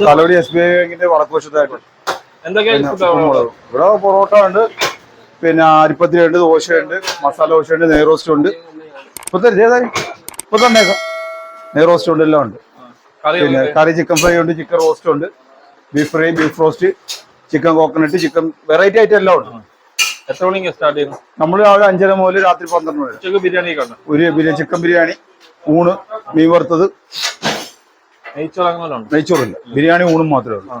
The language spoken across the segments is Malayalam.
തലവടി എസ് ബി ഐ ബാങ്കിന്റെ വടക്ക് ഇവിടെ പൊറോട്ട? ഉണ്ട് പിന്നെ അരിപ്പത്തിരി ഉണ്ട് ദോശയുണ്ട് മസാല ദോശ ഉണ്ട് നെയ്റോസ്റ്റ് ഉണ്ട്. ഇപ്പൊ തരും ഏതായി ഇപ്പൊ തന്നേക്കാം നെയ്റോസ്റ്റ് ഉണ്ട് എല്ലാം ഉണ്ട്. പിന്നെ കറി ചിക്കൻ ഫ്രൈ ഉണ്ട് ചിക്കൻ റോസ്റ്റ് ഉണ്ട്. Beef fry beef roast chicken coconut chicken variety ആയിട്ട് എല്ലാം ഉണ്ട്. എത്ര മണിക്ക് സ്റ്റാർട്ട് ചെയ്യുന്നു നമ്മൾ രാവിലെ അഞ്ചര മുതൽ രാത്രി പന്ത്രണ്ട് മണി ഉച്ചയ്ക്ക് ബിരിയാണി ഒരു ബിരിയാണി ചിക്കൻ ബിരിയാണി ഊണ് മീൻ വറുത്തത്. നെയ്ച്ചോറ് അങ്ങനെ വല്ലതും ഉണ്ട്? നെയ്ച്ചോറില്ല. ബിരിയാണി ഊണും മാത്രമേ ഉള്ളൂ.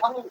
방금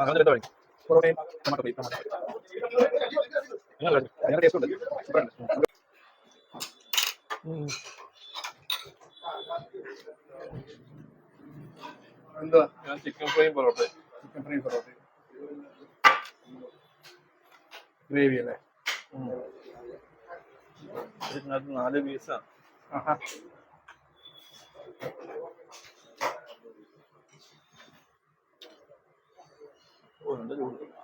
അങ്ങനെ എടുത്തോ വഴി. പൊറോട്ടയും ടൊമാറ്റോ ബീഫ്. അങ്ങനെ കഴിച്ചു. ഉണ്ട്. എന്താ ഞാൻ ചിക്കൻ ഫ്രൈയും പൊറോട്ടയും ചിക്കൻ ഫ്രൈ പൊറോട്ട. ഗ്രേവി അല്ലേ? ഇതിനകത്ത് നാല് പീസാണ് Oyunda durduk.